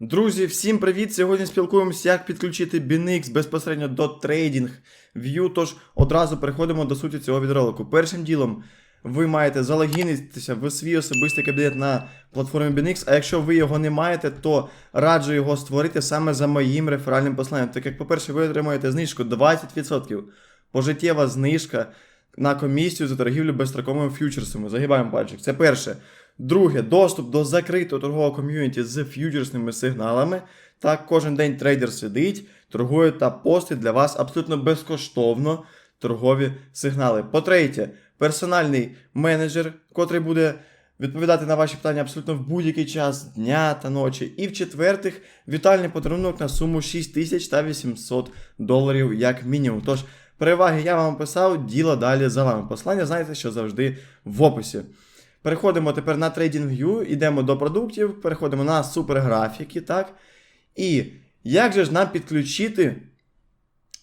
Друзі, всім привіт! Сьогодні спілкуємося, як підключити BNX безпосередньо до TradingView. Тож одразу переходимо до суті цього відеоролику. Першим ділом ви маєте залогінитися в свій особистий кабінет на платформі BNX, а якщо ви його не маєте, то раджу його створити саме за моїм реферальним посланням. Так як, по-перше, ви отримаєте знижку 20%, пожиттєва знижка на комісію за торгівлю безстроковими фьючерсами. Загибаємо пальчик. Це перше. Друге, доступ до закритого торгового ком'юніті з ф'ючерсними сигналами. Так, кожен день трейдер сидить, торгує та постить для вас абсолютно безкоштовно торгові сигнали. По-третє, персональний менеджер, котрий буде відповідати на ваші питання абсолютно в будь-який час дня та ночі. І в-четвертих, вітальний подарунок на суму 6800 доларів як мінімум. Тож, переваги я вам описав, діло далі за вами. Послання знаєте, що завжди в описі. Переходимо тепер на TradingView, йдемо до продуктів, переходимо на суперграфіки, так? І як же ж нам підключити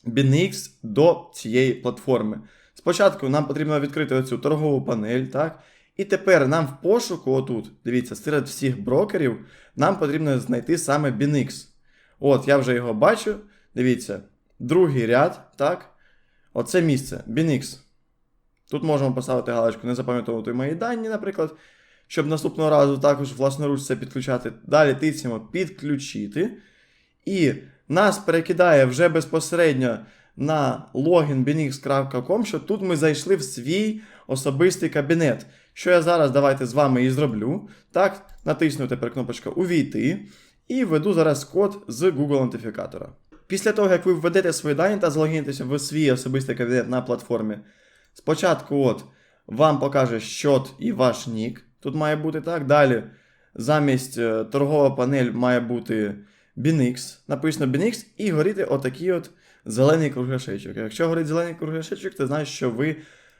BNX до цієї платформи? Спочатку нам потрібно відкрити оцю торгову панель, так? І тепер нам в пошуку, отут, дивіться, серед всіх брокерів, нам потрібно знайти саме BNX. От, я вже його бачу. Дивіться, другий ряд, так? Оце місце, BNX. Тут можемо поставити галочку, не запам'ятовувати мої дані, наприклад, щоб наступного разу також власноруч це підключати. Далі тицяємо підключити. І нас перекидає вже безпосередньо на логін binix.com, що тут ми зайшли в свій особистий кабінет. Що я зараз давайте з вами і зроблю. Так, натисну тепер кнопочка Увійти і введу зараз код з Google Аутентифікатора. Після того, як ви введете свої дані та залогінитеся в свій особистий кабінет на платформі, Спочатку, от, вам покаже щот і ваш нік. Тут має бути так. Далі, замість е, торгова панель має бути BNX. Написано BNX і горіти отакий от зелений кругляшечок. Якщо горить зелений кругляшечок, це значить, що ви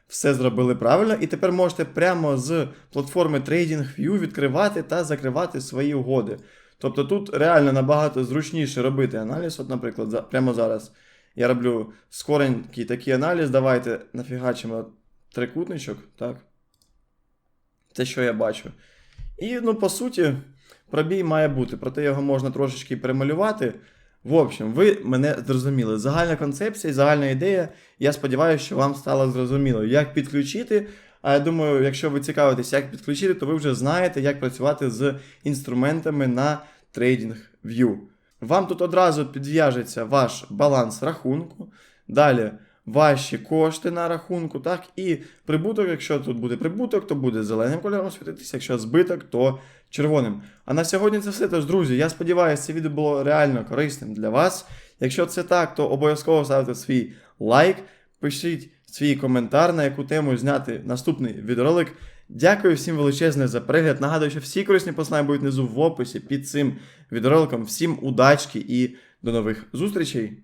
все зробили правильно. І тепер можете прямо з платформи TradingView відкривати та закривати свої угоди. Тобто тут реально набагато зручніше робити аналіз. От, наприклад, прямо зараз. Я роблю скоренький такий аналіз. Давайте нафігачимо трикутничок, так? Це що я бачу. І, ну, по суті, пробій має бути, проте його можна трошечки перемалювати. В общем, ви мене зрозуміли. Загальна концепція, загальна ідея. Я сподіваюся, що вам стало зрозуміло, як підключити. А я думаю, якщо ви цікавитесь, як підключити, то ви вже знаєте, як працювати з інструментами на TradingView. Вам тут одразу підв'яжеться ваш баланс рахунку. Далі ваші кошти на рахунку, так, і прибуток, якщо тут буде прибуток, то буде зеленим кольором світитися, якщо збиток, то червоним. А на сьогодні це все. Тож, друзі, я сподіваюся, це відео було реально корисним для вас. Якщо це так, то обов'язково ставте свій лайк, пишіть свій коментар, на яку тему зняти наступний відеоролик. Дякую всім величезне за перегляд. Нагадую, що всі корисні послання будуть внизу в описі під цим відеороликом. Всім удачки і до нових зустрічей!